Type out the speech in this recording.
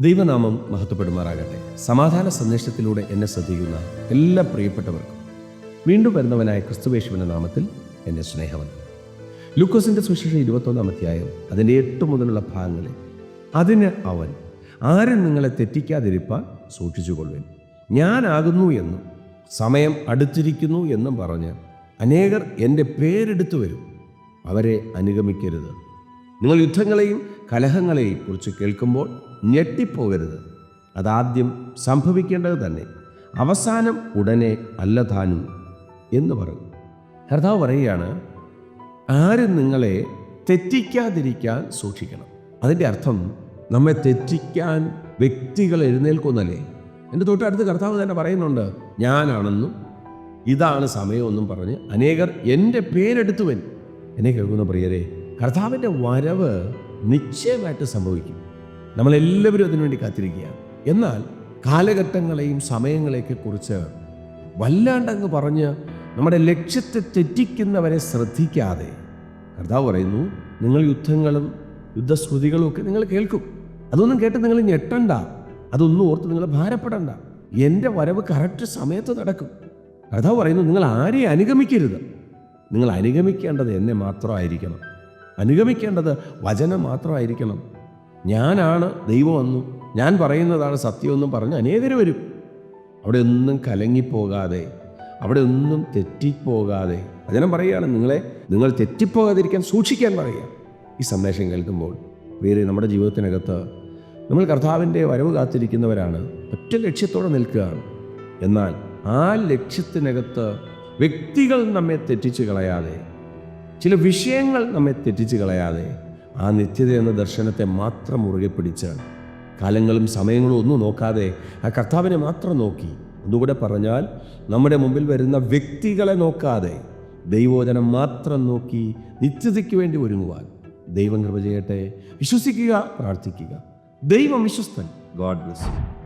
ദൈവനാമം മഹത്വപ്പെടുമാറാകട്ടെ. സമാധാന സന്ദേശത്തിലൂടെ എന്നെ ശ്രദ്ധിക്കുന്ന എല്ലാ പ്രിയപ്പെട്ടവർക്കും വീണ്ടും വരുന്നവനായ ക്രിസ്തുവേശുവിന്റെ നാമത്തിൽ എന്റെ സ്നേഹവൻ ലൂക്കോസിന്റെ സുശേഷം ഇരുപത്തൊന്നാം അധ്യായം അതിന്റെ എട്ട് മുതലുള്ള ഭാഗങ്ങളിൽ അതിന് അവൻ ആരും നിങ്ങളെ തെറ്റിക്കാതിരിപ്പാൻ സൂക്ഷിച്ചുകൊള്ളുവിൻ. ഞാനാകുന്നു എന്നും സമയം അടുത്തിരിക്കുന്നു എന്നും പറഞ്ഞ് അനേകർ എന്റെ പേരെടുത്തു വരും. അവരെ അനുഗമിക്കരുത്. നിങ്ങൾ യുദ്ധങ്ങളെയും കലഹങ്ങളെയും കുറിച്ച് കേൾക്കുമ്പോൾ ഞെട്ടിപ്പോകരുത്. അതാദ്യം സംഭവിക്കേണ്ടത് തന്നെ അവസാനം ഉടനെ അല്ല താനും എന്ന് പറഞ്ഞു കർത്താവ് പറയുകയാണ് ആരും നിങ്ങളെ തെറ്റിക്കാതിരിക്കാൻ സൂക്ഷിക്കണം. അതിന്റെ അർത്ഥം നമ്മെ തെറ്റിക്കാൻ വ്യക്തികൾ എഴുന്നേൽക്കുന്നല്ലേ? എന്റെ തൊട്ടടുത്ത് കർത്താവ് തന്നെ പറയുന്നുണ്ട് ഞാനാണെന്നും ഇതാണ് സമയമെന്നും പറഞ്ഞ് അനേകർ എന്റെ പേരെടുത്തു വരും എന്നെ കേൾക്കുന്ന പ്രിയരെ കർത്താവിന്റെ വരവ് നിശ്ചയമായിട്ട് സംഭവിക്കും. നമ്മളെല്ലാവരും അതിനുവേണ്ടി കാത്തിരിക്കുകയാണ്. എന്നാൽ കാലഘട്ടങ്ങളെയും സമയങ്ങളെയൊക്കെ കുറിച്ച് വല്ലാണ്ടങ്ങ് പറഞ്ഞ് നമ്മുടെ ലക്ഷ്യത്തെ തെറ്റിക്കുന്നവരെ ശ്രദ്ധിക്കാതെ കർത്താവ് പറയുന്നു നിങ്ങൾ യുദ്ധങ്ങളും യുദ്ധസ്മൃതികളും ഒക്കെ നിങ്ങൾ കേൾക്കും. അതൊന്നും കേട്ട് നിങ്ങൾ ഞെട്ടണ്ട അതൊന്നും ഓർത്ത് നിങ്ങൾ ഭാരപ്പെടണ്ട. എന്റെ വരവ് കറക്റ്റ് സമയത്ത് നടക്കും. കർത്താവ് പറയുന്നു നിങ്ങൾ ആരെയും അനുഗമിക്കരുത്. നിങ്ങൾ അനുഗമിക്കേണ്ടത് എന്നെ മാത്രമായിരിക്കണം. അനുഗമിക്കേണ്ടത് വചനം മാത്രമായിരിക്കണം. ഞാനാണ് ദൈവമെന്നും ഞാൻ പറയുന്നതാണ് സത്യമെന്നും പറഞ്ഞ് അനേകർ വരും. അവിടെ ഒന്നും കലങ്ങിപ്പോകാതെ അവിടെ ഒന്നും തെറ്റിപ്പോകാതെ. വചനം പറയുകയാണ് നിങ്ങളെ നിങ്ങൾ തെറ്റിപ്പോകാതിരിക്കാൻ സൂക്ഷിക്കാൻ പറയുക. ഈ സന്ദേശം കേൾക്കുമ്പോൾ വേറെ നമ്മുടെ ജീവിതത്തിനകത്ത് നമ്മൾ കർത്താവിന്റെ വരവ് കാത്തിരിക്കുന്നവരാണ്. ഒറ്റ ലക്ഷ്യത്തോടെ നിൽക്കുകയാണ്. എന്നാൽ ആ ലക്ഷ്യത്തിനകത്ത് വ്യക്തികൾ നമ്മെ തെറ്റിച്ച് കളയാതെ ചില വിഷയങ്ങൾ നമ്മെ തെറ്റിച്ച് കളയാതെ ആ നിത്യത എന്ന ദർശനത്തെ മാത്രം മുറുകെ പിടിച്ച് കാലങ്ങളും സമയങ്ങളും ഒന്നും നോക്കാതെ ആ കർത്താവിനെ മാത്രം നോക്കി. ഒന്നുകൂടെ പറഞ്ഞാൽ നമ്മുടെ മുമ്പിൽ വരുന്ന വ്യക്തികളെ നോക്കാതെ ദൈവോചനം മാത്രം നോക്കി നിത്യതയ്ക്ക് വേണ്ടി ഒരുങ്ങുവാൻ ദൈവം കൃപ ചെയ്യട്ടെ. വിശ്വസിക്കുക പ്രാർത്ഥിക്കുക. ദൈവം വിശ്വസ്തൻ. God bless you